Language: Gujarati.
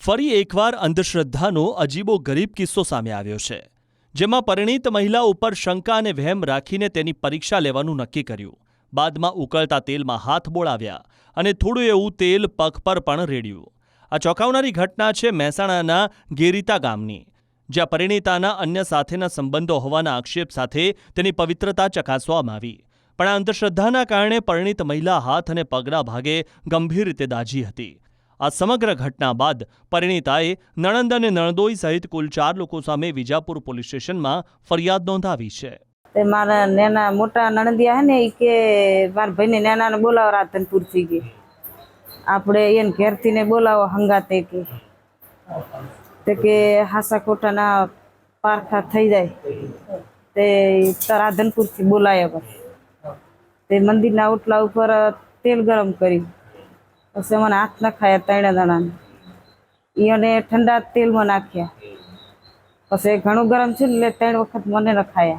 ફરી એકવાર અંધશ્રદ્ધાનો અજીબો ગરીબ કિસ્સો સામે આવ્યો છે, જેમાં પરિણીત મહિલા ઉપર શંકા અને વહેમ રાખીને તેની પરીક્ષા લેવાનું નક્કી કર્યું. બાદમાં ઉકળતા તેલમાં હાથ બોળાવ્યા અને થોડું એવું તેલ પગ પર પણ રેડ્યું. આ ચોંકાવનારી ઘટના છે મહેસાણાના ગેરીતા ગામની, જ્યાં પરિણીતાના અન્ય સાથેના સંબંધો હોવાના આક્ષેપ સાથે તેની પવિત્રતા ચકાસવામાં આવી. પણ આ અંધશ્રદ્ધાના કારણે પરિણીત મહિલા હાથ અને પગના ભાગે ગંભીર રીતે દાઝી હતી. આ સમગ્ર ઘટના બાદ પરિણીતાએ નણંદ અને નણદોઈ સહિત કુલ ચાર લોકો સામે વિજાપુર પોલીસ સ્ટેશનમાં ફરિયાદ નોંધાવી છે. તે મારા નેના મોટા નણંદિયા હે ને એ કે મારા ભાઈને નેનાને બોલાવો રાધનપુરથી કે આપણે એને ઘેરથી ને બોલાવો હંગાતે કે. તે કે હાસા ખોટાના પારખા થઈ જાય. તે રાધનપુરથી બોલાયા તે મંદિરના ઓટલા ઉપર તેલ ગરમ કર્યું. પછી મને હાથ નખાયા ત્રણે જણાને. એને અને ઠંડા તેલમાં નાખ્યા. પછી ઘણું ગરમ છે ને એટલે ત્રણ વખત મને નખાયા.